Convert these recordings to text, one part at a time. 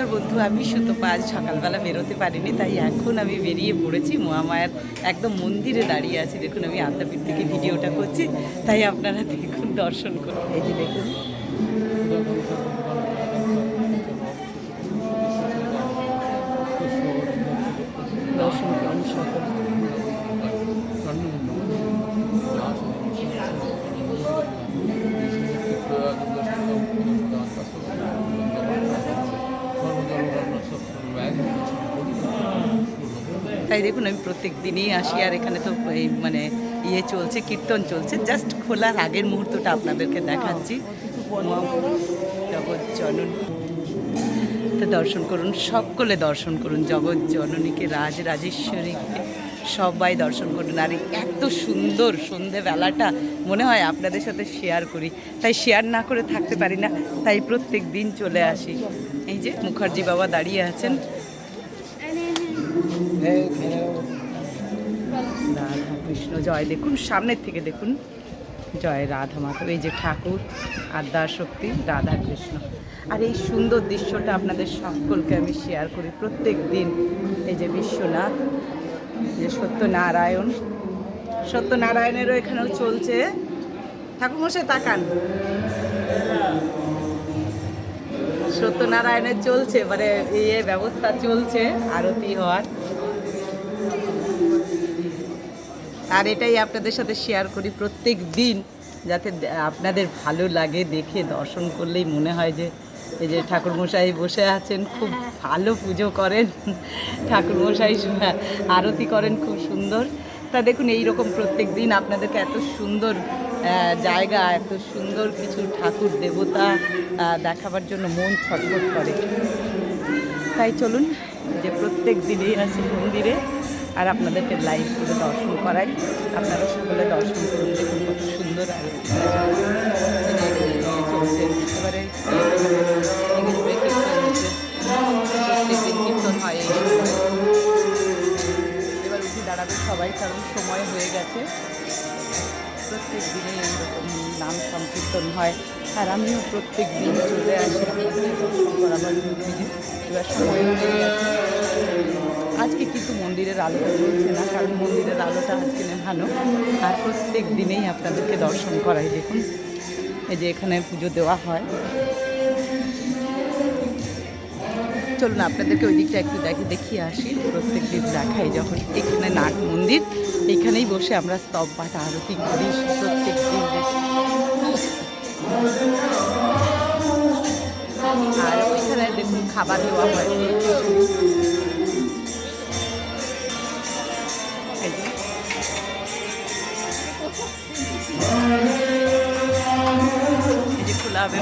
নমস্কার বন্ধু, আমি শুধু আজ সকালবেলা বেরোতে পারিনি, তাই এখন আমি বেরিয়ে পড়েছি। মহামায়ার একদম মন্দিরে দাঁড়িয়ে আছি। দেখুন, আমি আদ্যাপীঠ থেকে ভিডিওটা করছি, তাই আপনারা দেখুন, দর্শন করুন। এই যে দেখুন তাই দেখুন, আমি প্রত্যেক দিনই আসি আর এখানে তো এই মানে ইয়ে চলছে, কীর্তন চলছে। জাস্ট খোলার আগের মুহূর্তটা আপনাদেরকে দেখাচ্ছি। জগৎ জননী। তো দর্শন করুন, সকলে দর্শন করুন, জগৎ জননীকে, রাজ রাজেশ্বরীকে। সবাই দর্শন করুন। আর এত সুন্দর সন্ধেবেলাটা, মনে হয় আপনাদের সাথে শেয়ার করি। তাই শেয়ার না করে থাকতে পারি না, তাই প্রত্যেক দিন চলে আসি। এই যে মুখার্জি বাবা দাঁড়িয়ে আছেন। রাধা কৃষ্ণ, জয়। দেখুন, সামনের থেকে দেখুন। জয় রাধা মাধব এই যে ঠাকুর, আদ্যা শক্তি, রাধা কৃষ্ণ। আর এই সুন্দর দৃশ্যটা আপনাদের সকলকে আমি শেয়ার করি প্রত্যেক দিন। এই যে বিশ্বনাথ যে সত্যনারায়ণ। সত্যনারায়ণেরও এখানেও চলছে। ঠাকুরমশাই, তাকান। সত্যনারায়ণের চলছে মানে ইয়ে ব্যবস্থা চলছে, আরতি হওয়ার। আর এটাই আপনাদের সাথে শেয়ার করি প্রত্যেক দিন, যাতে আপনাদের ভালো লাগে দেখে, দর্শন করলেই মনে হয় যে, এই যে ঠাকুরমশাই বসে আছেন, খুব ভালো পুজো করেন। ঠাকুরমশাই আরতি করেন, খুব সুন্দর। তা দেখুন এই রকম প্রত্যেক দিন আপনাদেরকে এত সুন্দর জায়গা, এত সুন্দর কিছু ঠাকুর দেবতা দেখাবার জন্য মন ছটফট করে। তাই চলুন যে প্রত্যেক দিনেই আছি মন্দিরে। আর আপনাদেরকে লাইভ করে দর্শন করাই। আপনারা সকলে দর্শন করুন, দেখুন কত সুন্দর হয় এবার উঠে দাঁড়াবে সবাই, কারণ সময় হয়ে গেছে। প্রত্যেক দিনে এইরকম নাম সংকীর্তন হয়। আর আমিও প্রত্যেক দিন চলে আসি। করাবার এবার সময় হয়ে গেছে। আজকে কিন্তু মন্দিরের আলোটা চলছে না, কারণ মন্দিরের আলোটা আজকে ভালো আর প্রত্যেক দিনেই আপনাদেরকে দর্শন করাই দেখুন। এই যে এখানে পুজো দেওয়া হয়। চলুন আপনাদেরকে ওই দিকটা একটু দেখে দেখিয়ে আসি। প্রত্যেক দিন দেখাই যখন এখানে নাট মন্দির, এখানেই বসে আমরা স্তব পাঠ, আরতি করি প্রত্যেক দিন। আর ওইখানে দেখুন খাবার দেওয়া হয়। যে খোলা হবে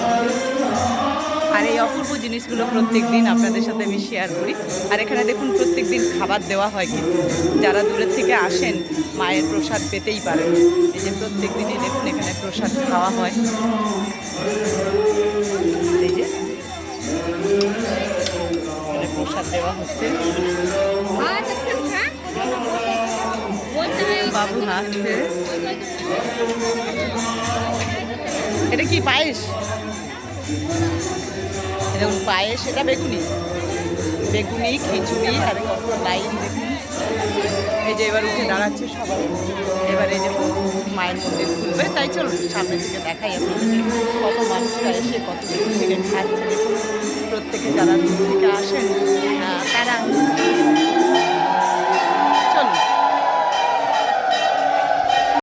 আর এই অপূর্ব জিনিসগুলো প্রত্যেক দিন আপনাদের সাথে আমি শেয়ার করি। আর এখানে দেখুন প্রত্যেক দিন খাবার দেওয়া হয় কিন্তু। যারা দূরের থেকে আসেন, মায়ের প্রসাদ পেতেই পারেন। এই যে প্রত্যেক দিনই দেখুন, এখানে প্রসাদ খাওয়া হয়। এই যে। প্রসাদ দেওয়া হচ্ছে। বাবু হাসছে এটা কি পায়েস? দেখুন পায়েস, এটা বেগুনি। বেগুনি, খিচুড়ি আর লাইন এই যে এবার উঠে দাঁড়াচ্ছে সবাই। এবার এই যে মায়ের মন্দির খুলবে। তাই চলুন সামনে থেকে দেখাই আপনাদের কত মানুষরা এসে কত থেকে খাচ্ছে। প্রত্যেকে যারা থেকে আসেন তারা